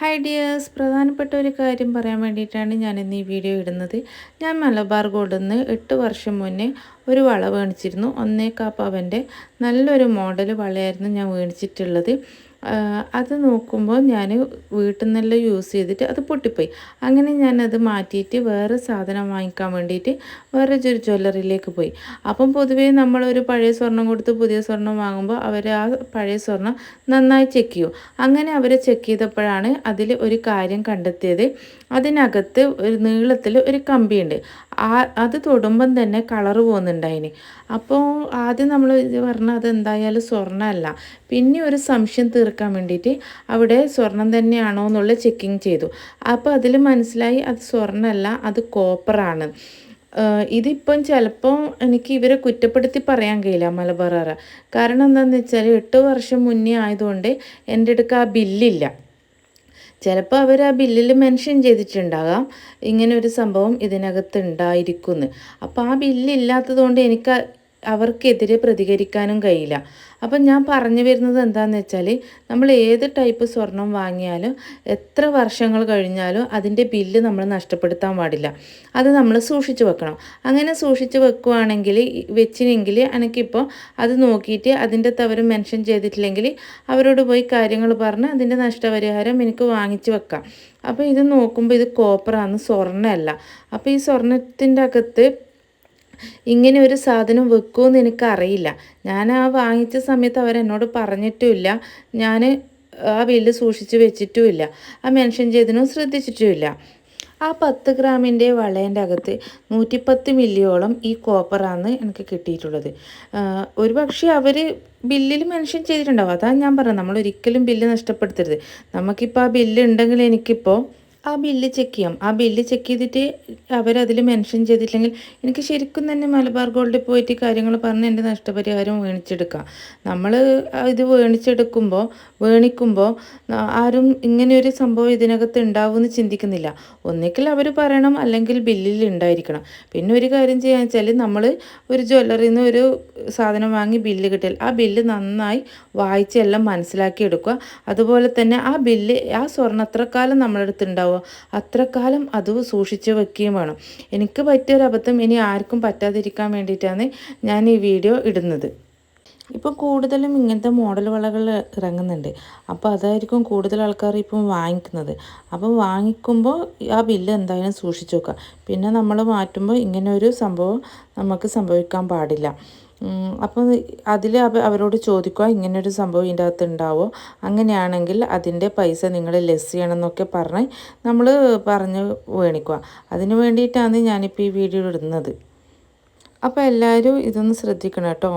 Hi dears പ്രധാനപ്പെട്ട ഒരു കാര്യം പറയാൻ വേണ്ടിയിട്ടാണ് ഞാൻ ഇന്ന് ഈ വീഡിയോ ഇടുന്നത്. ഞാൻ മലബാർ ഗോൾഡിൽ നിന്ന് എട്ട് വർഷം മുന്നേ ഒരു വള മേടിച്ചിരുന്നു ഒന്നേക്കാ പവന്റെ നല്ലൊരു മോഡൽ വളയായിരുന്നു ഞാൻ മേടിച്ചിട്ടുള്ളത് അത് നോക്കുമ്പോൾ ഞാൻ വീട്ടിൽ നിന്നെല്ലാം യൂസ് ചെയ്തിട്ട് അത് പൊട്ടിപ്പോയി. അങ്ങനെ ഞാനത് മാറ്റിയിട്ട് വേറെ സാധനം വാങ്ങിക്കാൻ വേണ്ടിയിട്ട് വേറെ ഒരു ജ്വല്ലറിയിലേക്ക് പോയി. അപ്പം പൊതുവേ നമ്മളൊരു പഴയ സ്വർണം കൊടുത്ത് പുതിയ സ്വർണം വാങ്ങുമ്പോൾ അവർ ആ പഴയ സ്വർണം നന്നായി ചെക്ക് ചെയ്യും. അങ്ങനെ അവർ ചെക്ക് ചെയ്തപ്പോഴാണ് അതിൽ ഒരു കാര്യം കണ്ടെത്തിയത്. അതിനകത്ത് ഒരു നീളത്തിൽ ഒരു കമ്പിയുണ്ട്. ആ അത് തൊടുമ്പം തന്നെ കളറ് പോകുന്നുണ്ടായിന് അപ്പോൾ ആദ്യം നമ്മൾ ഇത് പറഞ്ഞാൽ അത് എന്തായാലും സ്വർണമല്ല. പിന്നെ ഒരു സംശയം തീർക്കാൻ വേണ്ടിയിട്ട് അവിടെ സ്വർണം തന്നെയാണോ എന്നുള്ള ചെക്കിങ് ചെയ്തു. അപ്പോൾ അതിൽ മനസ്സിലായി അത് സ്വർണമല്ല അത് കോപ്പറാണ് ഇതിപ്പം ചിലപ്പോൾ എനിക്ക് ഇവരെ കുറ്റപ്പെടുത്തി പറയാൻ കഴിയില്ല മലബാറാറ കാരണം എന്താണെന്ന് വെച്ചാൽ എട്ട് വർഷം മുന്നേ ആയതുകൊണ്ട് എന്റെ അടുക്ക ആ ബില്ലില്ല ചിലപ്പോൾ അവർ ആ ബില്ലിൽ മെൻഷൻ ചെയ്തിട്ടുണ്ടാകാം. ഇങ്ങനെ ഒരു സംഭവം ഇതിനകത്ത് ഉണ്ടായിരിക്കുന്നു. അപ്പോൾ ആ ബില്ലില്ലാത്തത് കൊണ്ട് എനിക്ക് അവർക്കെതിരെ പ്രതികരിക്കാനും കഴിയില്ല. അപ്പം ഞാൻ പറഞ്ഞു വരുന്നത് എന്താണെന്ന് വെച്ചാൽ നമ്മൾ ഏത് ടൈപ്പ് സ്വർണം വാങ്ങിയാലും എത്ര വർഷങ്ങൾ കഴിഞ്ഞാലും അതിന്റെ ബില്ല് നമ്മൾ നഷ്ടപ്പെടുത്താൻ പാടില്ല. അത് നമ്മൾ സൂക്ഷിച്ചു വെക്കണം. അങ്ങനെ സൂക്ഷിച്ചു വെക്കുവാണെങ്കിൽ വെച്ചിനെങ്കിൽ എനിക്കിപ്പോൾ അത് നോക്കിയിട്ട് അതിന്റെ തവറ് മെൻഷൻ ചെയ്തിട്ടില്ലെങ്കിൽ അവരോട് പോയി കാര്യങ്ങൾ പറഞ്ഞ് അതിന്റെ നഷ്ടപരിഹാരം എനിക്ക് വാങ്ങിച്ച് വെക്കാം. അപ്പോൾ ഇത് നോക്കുമ്പോൾ ഇത് കോപ്പറാണ് സ്വർണമല്ല അപ്പോൾ ഈ സ്വർണത്തിന്റെ അകത്ത് ഇങ്ങനെ ഒരു സാധനം വെക്കുമെന്ന് എനിക്കറിയില്ല. ഞാൻ ആ വാങ്ങിച്ച സമയത്ത് അവരെന്നോട് പറഞ്ഞിട്ടുമില്ല. ഞാൻ ആ ബില്ല് സൂക്ഷിച്ച് വെച്ചിട്ടുമില്ല. ആ മെൻഷൻ ചെയ്തതിനും ശ്രദ്ധിച്ചിട്ടുമില്ല. ആ പത്ത് ഗ്രാമിന്റെ വളേന്റെ അകത്ത് നൂറ്റിപ്പത്ത് മില്ലിയോളം ഈ കോപ്പറാണ് എനിക്ക് കിട്ടിയിട്ടുള്ളത്. ഒരു പക്ഷേ അവർ ബില്ലിൽ മെൻഷൻ ചെയ്തിട്ടുണ്ടാവും. അതാണ് ഞാൻ പറഞ്ഞത്. നമ്മൾ ഒരിക്കലും ബില്ല് നഷ്ടപ്പെടുത്തരുത്. നമുക്കിപ്പോൾ ആ ബില്ല് ഉണ്ടെങ്കിൽ എനിക്കിപ്പോൾ ആ ബില്ല് ചെക്ക് ചെയ്യാം. ആ ബില്ല് ചെക്ക് ചെയ്തിട്ട് അവരതിൽ മെൻഷൻ ചെയ്തിട്ടില്ലെങ്കിൽ എനിക്ക് ശരിക്കും തന്നെ മലബാർ ഗോൾഡിൽ പോയിട്ട് കാര്യങ്ങൾ പറഞ്ഞ് എന്റെ നഷ്ടപരിഹാരം വേണിച്ചെടുക്കാം. നമ്മൾ ഇത് വേണിച്ചെടുക്കുമ്പോൾ വേണിക്കുമ്പോൾ ആരും ഇങ്ങനെയൊരു സംഭവം ഇതിനകത്ത് ഉണ്ടാവുമെന്ന് ചിന്തിക്കുന്നില്ല. ഒന്നിക്കിൽ അവർ പറയണം അല്ലെങ്കിൽ ബില്ലിൽ ഉണ്ടായിരിക്കണം. പിന്നെ ഒരു കാര്യം ചെയ്യാന്ന് വെച്ചാൽ നമ്മൾ ഒരു ജ്വല്ലറിയിൽ നിന്ന് ഒരു സാധനം വാങ്ങി ബില്ല് കിട്ടിയാൽ ആ ബില്ല് നന്നായി വായിച്ച് എല്ലാം മനസ്സിലാക്കി എടുക്കുക. അതുപോലെ തന്നെ ആ ബില്ല് ആ സ്വർണത്രക്കാലം എത്ര നമ്മളടുത്ത് ഉണ്ടാവും. ഉണ്ടാവുക. അത്രക്കാലം കാലം അത് സൂക്ഷിച്ച് വെക്കുകയും വേണം. എനിക്ക് പറ്റിയൊരബദ്ധം ഇനി ആർക്കും പറ്റാതിരിക്കാൻ വേണ്ടിയിട്ടാണ് ഞാൻ ഈ വീഡിയോ ഇടുന്നത്. ഇപ്പം കൂടുതലും ഇങ്ങനത്തെ മോഡൽ വളകൾ ഇറങ്ങുന്നുണ്ട്. അപ്പോൾ അതായിരിക്കും കൂടുതൽ ആൾക്കാർ ഇപ്പം വാങ്ങിക്കുന്നത്. അപ്പം വാങ്ങിക്കുമ്പോൾ ആ ബില്ല് എന്തായാലും സൂക്ഷിച്ചു വെക്കുക. പിന്നെ നമ്മൾ മാറ്റുമ്പോൾ ഇങ്ങനെ ഒരു സംഭവം നമുക്ക് സംഭവിക്കാൻ പാടില്ല. അപ്പോൾ അതിൽ അവരോട് ചോദിക്കുക ഇങ്ങനൊരു സംഭവം ഇതിന്റെ അകത്ത് ഉണ്ടാവോ? അങ്ങനെയാണെങ്കിൽ അതിന്റെ പൈസ നിങ്ങൾ ലെസ് ചെയ്യണം എന്നൊക്കെ പറഞ്ഞ് നമ്മൾ പറഞ്ഞ് മേണിക്കുക അതിന് വേണ്ടിയിട്ടാണ് ഞാനിപ്പോൾ ഈ വീഡിയോ ഇടുന്നത്. അപ്പോൾ എല്ലാവരും ഇതൊന്ന് ശ്രദ്ധിക്കണം കേട്ടോ.